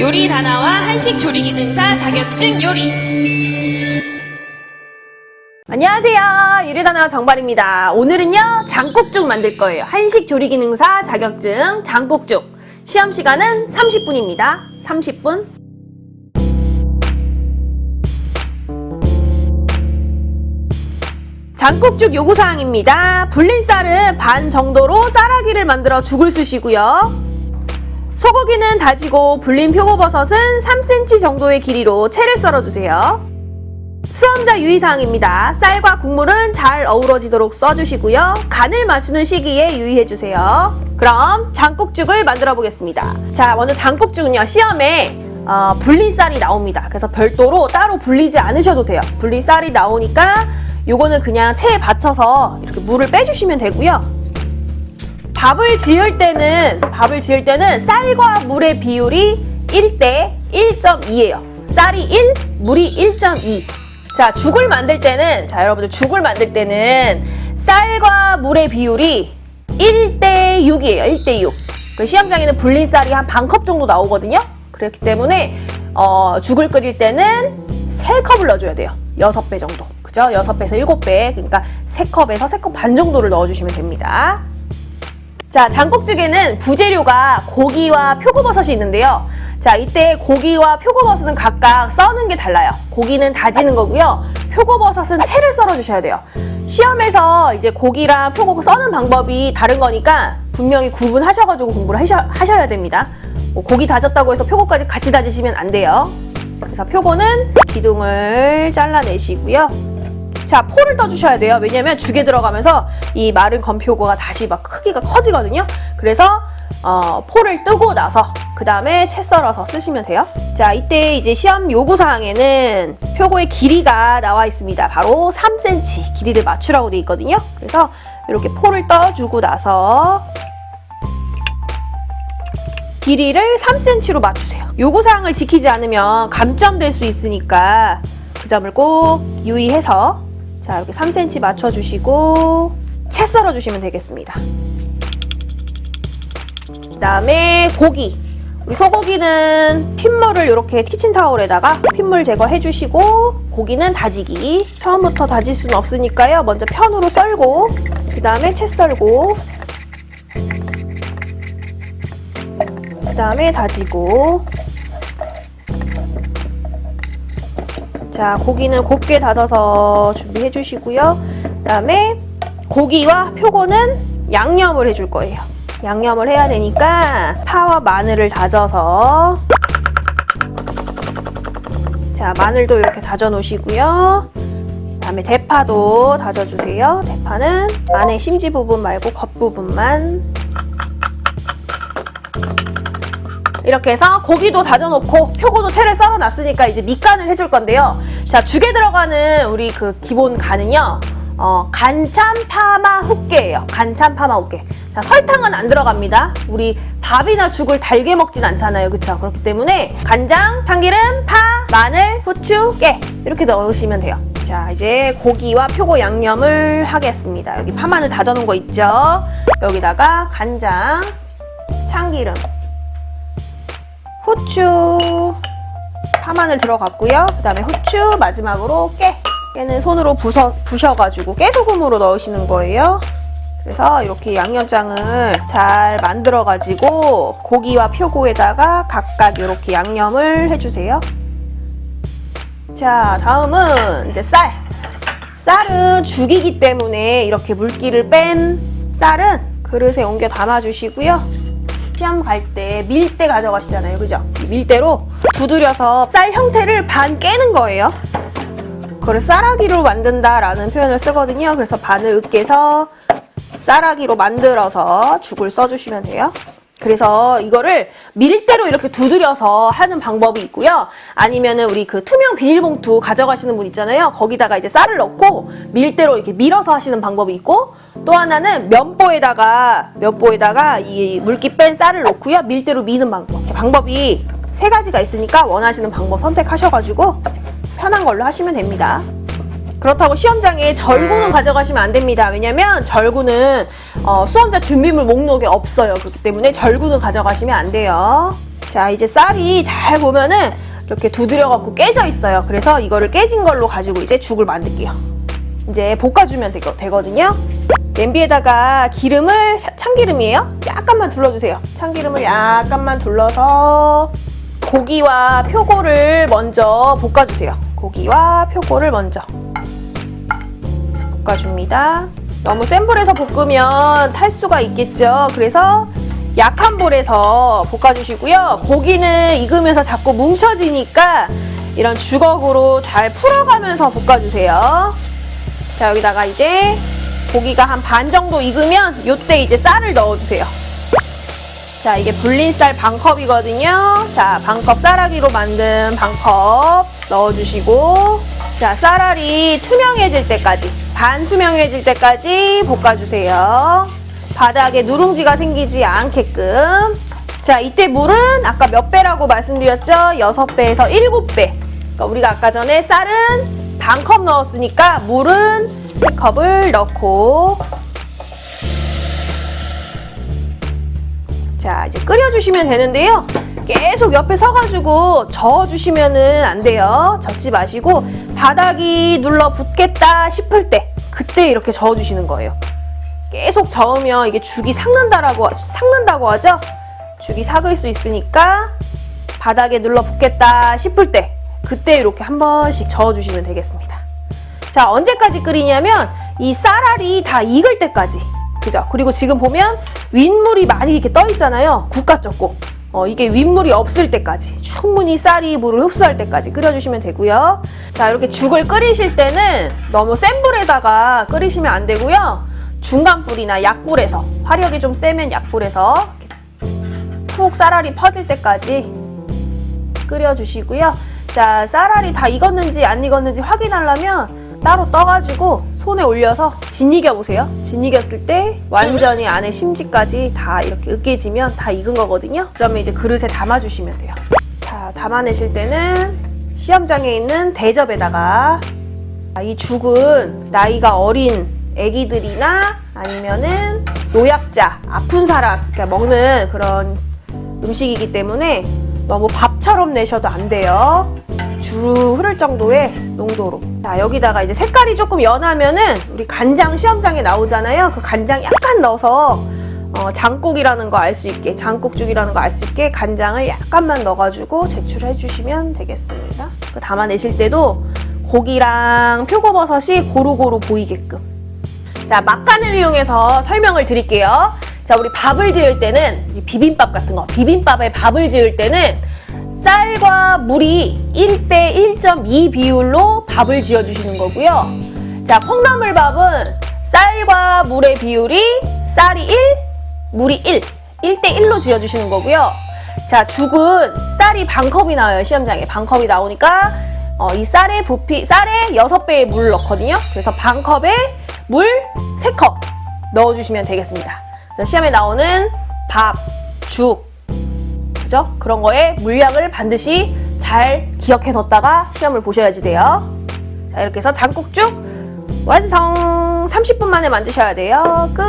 요리 다나와 한식 조리 기능사 자격증 요리. 안녕하세요. 유리다나 정발입니다. 오늘은요, 장국죽 만들 거예요. 한식 조리 기능사 자격증 장국죽. 시험 시간은 30분입니다. 30분. 장국죽 요구사항입니다. 불린 쌀은 반 정도로 쌀아기를 만들어 죽을 쓰시고요. 소고기는 다지고 불린 표고버섯은 3cm 정도의 길이로 채를 썰어주세요. 수험자 유의사항입니다. 쌀과 국물은 잘 어우러지도록 써주시고요. 간을 맞추는 시기에 유의해주세요. 그럼 장국죽을 만들어 보겠습니다. 자, 먼저 장국죽은요, 시험에 어, 불린 쌀이 나옵니다. 그래서 별도로 따로 불리지 않으셔도 돼요. 불린 쌀이 나오니까 요거는 그냥 체에 받쳐서 이렇게 물을 빼주시면 되고요. 밥을 지을 때는 밥을 지을 때는 쌀과 물의 비율이 1대 1.2예요. 쌀이 1, 물이 1.2. 자, 죽을 만들 때는 자, 여러분들 죽을 만들 때는 쌀과 물의 비율이 1대 6이에요. 1대 6. 그 시험장에는 불린 쌀이 한 반 컵 정도 나오거든요. 그렇기 때문에 어, 죽을 끓일 때는 3컵을 넣어줘야 돼요. 6배 정도. 그죠? 6배에서 7배. 그러니까 3컵에서 3컵 반 정도를 넣어주시면 됩니다. 자, 장국죽에는 부재료가 고기와 표고버섯이 있는데요. 자, 이때 고기와 표고버섯은 각각 써는 게 달라요. 고기는 다지는 거고요. 표고버섯은 채를 썰어 주셔야 돼요. 시험에서 이제 고기랑 표고 써는 방법이 다른 거니까 분명히 구분하셔가지고 공부를 하셔, 하셔야 됩니다. 뭐 고기 다졌다고 해서 표고까지 같이 다지시면 안 돼요. 그래서 표고는 기둥을 잘라내시고요. 자, 포를 떠주셔야 돼요. 왜냐면 죽에 들어가면서 이 마른 건표고가 다시 막 크기가 커지거든요. 그래서 어, 포를 뜨고 나서 그 다음에 채 썰어서 쓰시면 돼요. 자, 이때 이제 시험 요구사항에는 표고의 길이가 나와 있습니다. 바로 3cm 길이를 맞추라고 돼 있거든요. 그래서 이렇게 포를 떠주고 나서 길이를 3cm로 맞추세요. 요구사항을 지키지 않으면 감점될 수 있으니까 그 점을 꼭 유의해서 자 이렇게 3cm 맞춰주시고 채 썰어주시면 되겠습니다. 그 다음에 고기. 우리 소고기는 핏물을 이렇게 키친타올에다가 핏물 제거해 주시고 고기는 다지기. 처음부터 다질 수는 없으니까요. 먼저 편으로 썰고 그 다음에 채 썰고 그 다음에 다지고 자 고기는 곱게 다져서 준비해 주시고요. 그 다음에 고기와 표고는 양념을 해줄 거예요. 양념을 해야 되니까 파와 마늘을 다져서 자 마늘도 이렇게 다져 놓으시고요. 그 다음에 대파도 다져주세요. 대파는 안에 심지 부분 말고 겉부분만 이렇게 해서 고기도 다져놓고 표고도 채를 썰어놨으니까 이제 밑간을 해줄 건데요. 자 죽에 들어가는 우리 그 기본 간은요. 어, 간참 파마 훅개예요. 간참 파마 훅개. 자 설탕은 안 들어갑니다. 우리 밥이나 죽을 달게 먹진 않잖아요. 그쵸? 그렇기 때문에 간장, 참기름, 파, 마늘, 후추, 깨 이렇게 넣으시면 돼요. 자 이제 고기와 표고 양념을 하겠습니다. 여기 파마늘 다져놓은 거 있죠? 여기다가 간장, 참기름, 후추, 파마늘 들어갔고요. 그 다음에 후추, 마지막으로 깨. 깨는 손으로 부서, 부셔가지고 깨소금으로 넣으시는 거예요. 그래서 이렇게 양념장을 잘 만들어가지고 고기와 표고에다가 각각 이렇게 양념을 해주세요. 자, 다음은 이제 쌀. 쌀은 죽이기 때문에 이렇게 물기를 뺀 쌀은 그릇에 옮겨 담아주시고요. 시험 갈 때 밀대 가져가시잖아요. 그죠? 이 밀대로 두드려서 쌀 형태를 반 깨는 거예요. 그걸 쌀아기로 만든다라는 표현을 쓰거든요. 그래서 반을 으깨서 쌀아기로 만들어서 죽을 써주시면 돼요. 그래서 이거를 밀대로 이렇게 두드려서 하는 방법이 있고요. 아니면은 우리 그 투명 비닐봉투 가져가시는 분 있잖아요. 거기다가 이제 쌀을 넣고 밀대로 이렇게 밀어서 하시는 방법이 있고 또 하나는 면보에다가 면보에다가 이 물기 뺀 쌀을 넣고요. 밀대로 미는 방법. 방법이 세 가지가 있으니까 원하시는 방법 선택하셔가지고 편한 걸로 하시면 됩니다. 그렇다고 시험장에 절구는 가져가시면 안 됩니다. 왜냐면 절구는 어, 수험자 준비물 목록에 없어요. 그렇기 때문에 절구는 가져가시면 안 돼요. 자, 이제 쌀이 잘 보면은 이렇게 두드려갖고 깨져 있어요. 그래서 이거를 깨진 걸로 가지고 이제 죽을 만들게요. 이제 볶아주면 되거, 되거든요. 냄비에다가 기름을, 샤- 참기름이에요. 약간만 둘러주세요. 참기름을 약간만 둘러서 고기와 표고를 먼저 볶아주세요. 고기와 표고를 먼저 볶아줍니다. 너무 센 불에서 볶으면 탈 수가 있겠죠. 그래서 약한 불에서 볶아주시고요. 고기는 익으면서 자꾸 뭉쳐지니까 이런 주걱으로 잘 풀어가면서 볶아주세요. 자, 여기다가 이제 고기가 한 반 정도 익으면 이때 이제 쌀을 넣어주세요. 자, 이게 불린 쌀 반컵이거든요. 자, 반컵 쌀아기로 만든 반컵 넣어주시고, 자, 쌀알이 투명해질 때까지, 반투명해질 때까지 볶아주세요. 바닥에 누룽지가 생기지 않게끔. 자, 이때 물은 아까 몇 배라고 말씀드렸죠? 6배에서 7배. 그러니까 우리가 아까 전에 쌀은 반 컵 넣었으니까 물은 3컵을 넣고, 자, 이제 끓여주시면 되는데요. 계속 옆에 서가지고 저어주시면 은 안 돼요. 젓지 마시고 바닥이 눌러 붙겠다 싶을 때 그때 이렇게 저어주시는 거예요. 계속 저으면 이게 죽이 삭는다라고 삭는다고 하죠. 죽이 삭을 수 있으니까 바닥에 눌러 붙겠다 싶을 때 그때 이렇게 한 번씩 저어주시면 되겠습니다. 자, 언제까지 끓이냐면 이 쌀알이 다 익을 때까지. 그죠? 그리고 지금 보면 윗물이 많이 이렇게 떠 있잖아요. 국가 쪘고. 어, 이게 윗물이 없을 때까지 충분히 쌀이 물을 흡수할 때까지 끓여주시면 되고요. 자, 이렇게 죽을 끓이실 때는 너무 센 불에다가 끓이시면 안 되고요. 중간 불이나 약불에서 화력이 좀 세면 약불에서 푹 쌀알이 퍼질 때까지 끓여주시고요. 자, 쌀알이 다 익었는지 안 익었는지 확인하려면 따로 떠가지고 손에 올려서 진이겨 보세요. 진이겼을 때 완전히 안에 심지까지 다 이렇게 으깨지면 다 익은 거거든요. 그러면 이제 그릇에 담아주시면 돼요. 자, 담아내실 때는 시험장에 있는 대접에다가 아, 이 죽은 나이가 어린 애기들이나 아니면은 노약자, 아픈 사람 그러니까 먹는 그런 음식이기 때문에 너무 밥처럼 내셔도 안 돼요. 주르 흐를 정도의 농도로. 자, 여기다가 이제 색깔이 조금 연하면은 우리 간장 시험장에 나오잖아요. 그 간장 약간 넣어서 어, 장국이라는 거 알 수 있게, 장국죽이라는 거 알 수 있게 간장을 약간만 넣어가지고 제출해 주시면 되겠습니다. 그 담아내실 때도 고기랑 표고버섯이 고루고루 보이게끔. 자, 막간을 이용해서 설명을 드릴게요. 자, 우리 밥을 지을 때는 이 비빔밥 같은 거, 비빔밥에 밥을 지을 때는 쌀과 물이 1대 1.2 비율로 밥을 지어 주시는 거고요. 자, 콩나물밥은 쌀과 물의 비율이 쌀이 1, 물이 1, 1대 1로 지어 주시는 거고요. 자, 죽은 쌀이 반 컵이 나와요. 시험장에 반 컵이 나오니까 어, 이 쌀의 부피, 쌀에 6배의 물을 넣거든요. 그래서 반 컵에 물 3컵 넣어주시면 되겠습니다. 시험에 나오는 밥, 죽, 그죠? 그런 거에 물량을 반드시 잘 기억해 뒀다가 시험을 보셔야지 돼요. 자, 이렇게 해서 장국죽 완성! 30분 만에 만드셔야 돼요. 끝!